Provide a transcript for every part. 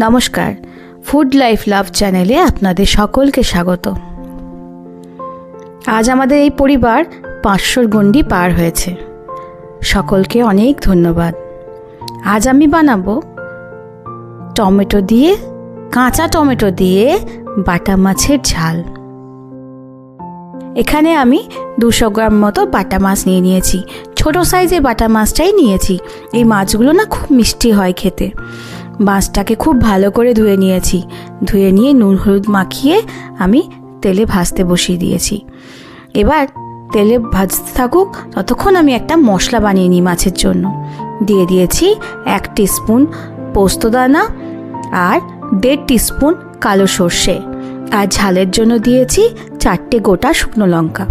নমস্কার food life love চ্যানেলে আপনাদের সকলকে স্বাগত। আজ আমাদের এই পরিবার পাঁচশোর গণ্ডি পার হয়েছে। সকলকে অনেক ধন্যবাদ। আজ আমি বানাবো টমেটো দিয়ে, কাঁচা টমেটো দিয়ে বাটা মাছের ঝাল। এখানে আমি দুশো গ্রাম মতো বাটা মাছ নিয়ে নিয়েছি। ছোট সাইজের বাটা মাছটাই নিয়েছি। এই মাছগুলো না খুব মিষ্টি হয় খেতে। মাছটাকে খুব ভালো করে ধুয়ে নিয়েছি। ধুয়ে নিয়ে নুন হলুদ মাখিয়ে আমি তেলে ভাজতে বসিয়ে দিয়েছি। এবার তেলে ভাজতে থাকুক, ততক্ষণ আমি একটা মশলা বানিয়ে নিই মাছের জন্য। দিয়ে দিয়েছি এক স্পুন পোস্তদানা আর দেড় স্পুন কালো সর্ষে। আর ঝালের জন্য দিয়েছি চারটে গোটা শুকনো লঙ্কা।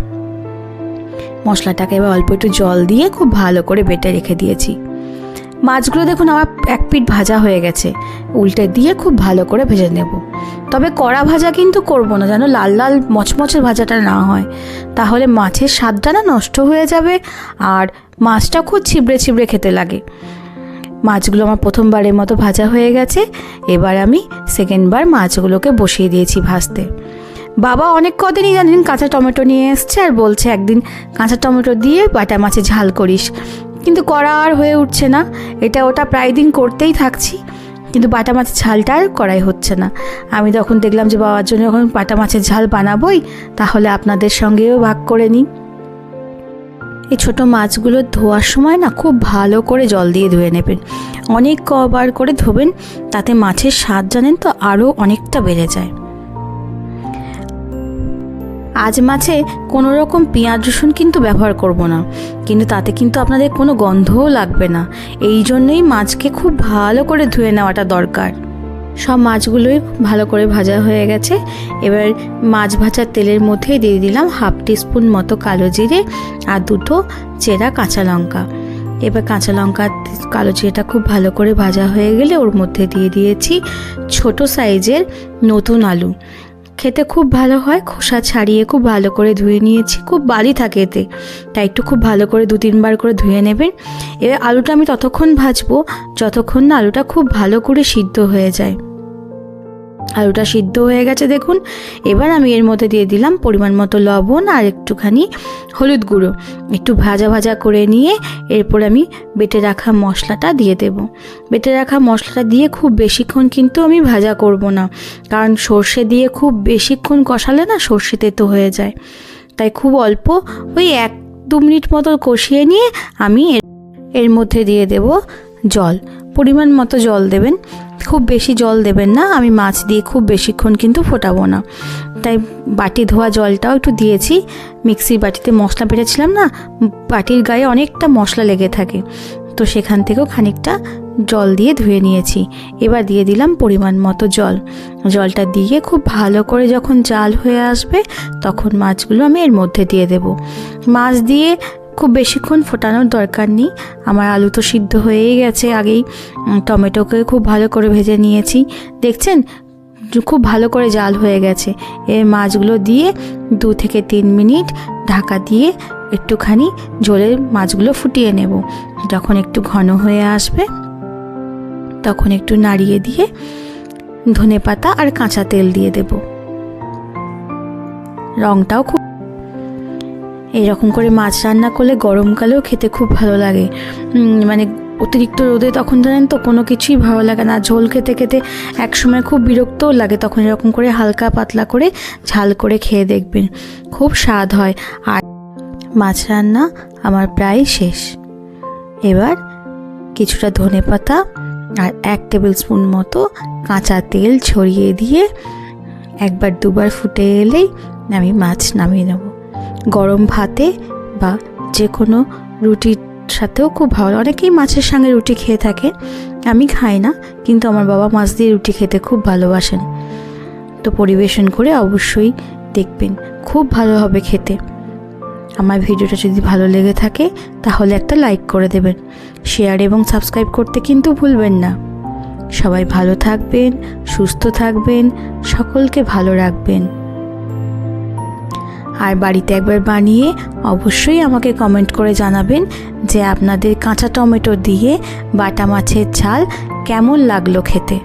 মশলাটাকে এবার অল্প একটু জল দিয়ে খুব ভালো করে বেটে রেখে দিয়েছি। মাছগুলো দেখুন আমার এক পিঠ ভাজা হয়ে গেছে। উল্টে দিয়ে খুব ভালো করে ভেজে নেব। তবে কড়া ভাজা কিন্তু করব না, যেন লাল লাল মচমচের ভাজাটা না হয়। তাহলে মাছের স্বাদটা না নষ্ট হয়ে যাবে আর মাছটা খুব ছিবড়ে ছিবড়ে খেতে লাগে। মাছগুলো আমার প্রথমবারের মতো ভাজা হয়ে গেছে। এবার আমি সেকেন্ডবার মাছগুলোকে বসিয়ে দিয়েছি ভাজতে। বাবা অনেক কদিনই জানেন কাঁচা টমেটো নিয়ে এসছে আর বলছে, একদিন কাঁচা টমেটো দিয়ে বাটা মাছে ঝাল করিস। কিন্তু করা আর হয়ে উঠছে না। এটা ওটা প্রায় দিন করতেই থাকছি। কিন্তু বাটা মাছের ঝালটা আর করাই হচ্ছে না। আমি তখন দেখলাম যে বাবার জন্য যখন বাটা মাছের ঝাল বানাবোই, তাহলে আপনাদের সঙ্গেও ভাগ করে নিই। এই ছোটো মাছগুলো ধোয়ার সময় না খুব ভালো করে জল দিয়ে ধুয়ে নেবেন। অনেক কবার করে ধোবেন, তাতে মাছের স্বাদ জানেন তো আরও অনেকটা বেড়ে যায়। আজ মাছে কোনো রকম পেঁয়াজ রসুন কিন্তু ব্যবহার করব না। কিন্তু তাতে কিন্তু আপনাদের কোনো গন্ধও লাগবে না। এই জন্যই মাছকে খুব ভালো করে ধুয়ে নেওয়াটা দরকার। সব মাছগুলোই ভালো করে ভাজা হয়ে গেছে। এবার মাছ ভাজার তেলের মধ্যেই দিয়ে দিলাম হাফ টিস্পুন মতো কালো জিরে আর দুটো চেরা কাঁচা লঙ্কা। এবার কাঁচা লঙ্কা কালো জিরেটা খুব ভালো করে ভাজা হয়ে গেলে ওর মধ্যে দিয়ে দিয়েছি ছোট সাইজের নতুন আলু। খেতে খুব ভালো হয়, খোসা ছাড়িয়ে খুব ভালো করে ধুয়ে নিয়েছি, খুব বালি থাকে এতে, তাই একটু খুব ভালো করে দু তিনবার করে ধুয়ে নেবেন। এবার আলুটা আমি ততক্ষণ ভাজবো, যতক্ষণ না আলুটা খুব ভালো করে সিদ্ধ হয়ে যায়। আলুটা সিদ্ধ হয়ে গেছে, দেখুন। এবার আমি এর মধ্যে দিয়ে দিলাম পরিমাণ মতো লবণ আর একটুখানি হলুদ গুঁড়ো। একটু ভাজা ভাজা করে নিয়ে এরপর আমি বেটে রাখা মশলাটা দিয়ে দেব। বেটে রাখা মশলাটা দিয়ে খুব বেশিক্ষণ কিন্তু আমি ভাজা করব না, কারণ সর্ষে দিয়ে খুব বেশিক্ষণ কষালে না সর্ষে তেতো হয়ে যায়। তাই খুব অল্প ওই এক দু মিনিট মতো কষিয়ে নিয়ে আমি এর মধ্যে দিয়ে দেব জল, পরিমাণ মতো জল দেবেন। খুব বেশি জল দেবেন না, আমি মাছ দিয়ে খুব বেশিক্ষণ কিন্তু ফোটাবো না। তাই বাটি ধোয়া জলটাও একটু দিয়েছি, মিক্সির বাটিতে মশলা পেটেছিলাম না, বাটির গায়ে অনেকটা মশলা লেগে থাকে। তো সেখান থেকেও খানিকটা জল দিয়ে ধুয়ে নিয়েছি। এবার দিয়ে দিলাম পরিমাণ মতো জল। জলটা দিয়ে খুব ভালো করে যখন জাল হয়ে আসবে, তখন মাছগুলো আমি এর মধ্যে দিয়ে দেব। মাছ দিয়ে খুব বেশিক্ষণ ফোটানোর দরকার নেই। আমার আলু তো সিদ্ধ হয়েই গেছে, আগেই টমেটোকে খুব ভালো করে ভেজে নিয়েছি। দেখছেন? খুব ভালো করে জাল হয়ে গেছে। এই মাছগুলো দিয়ে দু থেকে তিন মিনিট ঢাকা দিয়ে একটুখানি জলের মাছগুলো ফুটিয়ে নেব। যখন একটু ঘন হয়ে আসবে, তখন একটু নাড়িয়ে দিয়ে ধনে পাতা আর কাঁচা তেল দিয়ে দেব। রংটাও খুব এইরকম করে মাছ রান্না করলে গরমকালেও খেতে খুব ভালো লাগে। মানে অতিরিক্ত রোদে তখন জানেন তো কোনো কিছুই ভালো লাগে না। ঝোল খেতে খেতে একসময় খুব বিরক্তও লাগে, তখন এরকম করে হালকা পাতলা করে ঝাল করে খেয়ে দেখবেন। খুব স্বাদ হয়। আর মাছ রান্না আমার প্রায় শেষ। এবার কিছুটা ধনে পাতা আর এক টেবিল স্পুন মতো কাঁচা তেল ছড়িয়ে দিয়ে একবার দুবার ফুটে এলেই আমি মাছ নামিয়ে নেব। গরম ভাতে বা যে কোনো রুটির সাথেও খুব ভালো অনেকেই মাছের সঙ্গে রুটি খেয়ে থাকে। আমি খাই না, কিন্তু আমার বাবা মাছ দিয়ে রুটি খেতে খুব ভালোবাসেন। তো পরিবেশন করে অবশ্যই দেখবেন, খুব ভালো হবে খেতে। আমার ভিডিওটা যদি ভালো লেগে থাকে, তাহলে একটা লাইক করে দেবেন। শেয়ার এবং সাবস্ক্রাইব করতে কিন্তু ভুলবেন না। সবাই ভালো থাকবেন, সুস্থ থাকবেন, সকলকে ভালো রাখবেন। আর বাড়িতে একবার বানিয়ে অবশ্যই আমাকে কমেন্ট করে জানাবেন যে আপনাদের কাঁচা টমেটো দিয়ে বাটা মাছের ঝাল কেমন লাগল খেতে।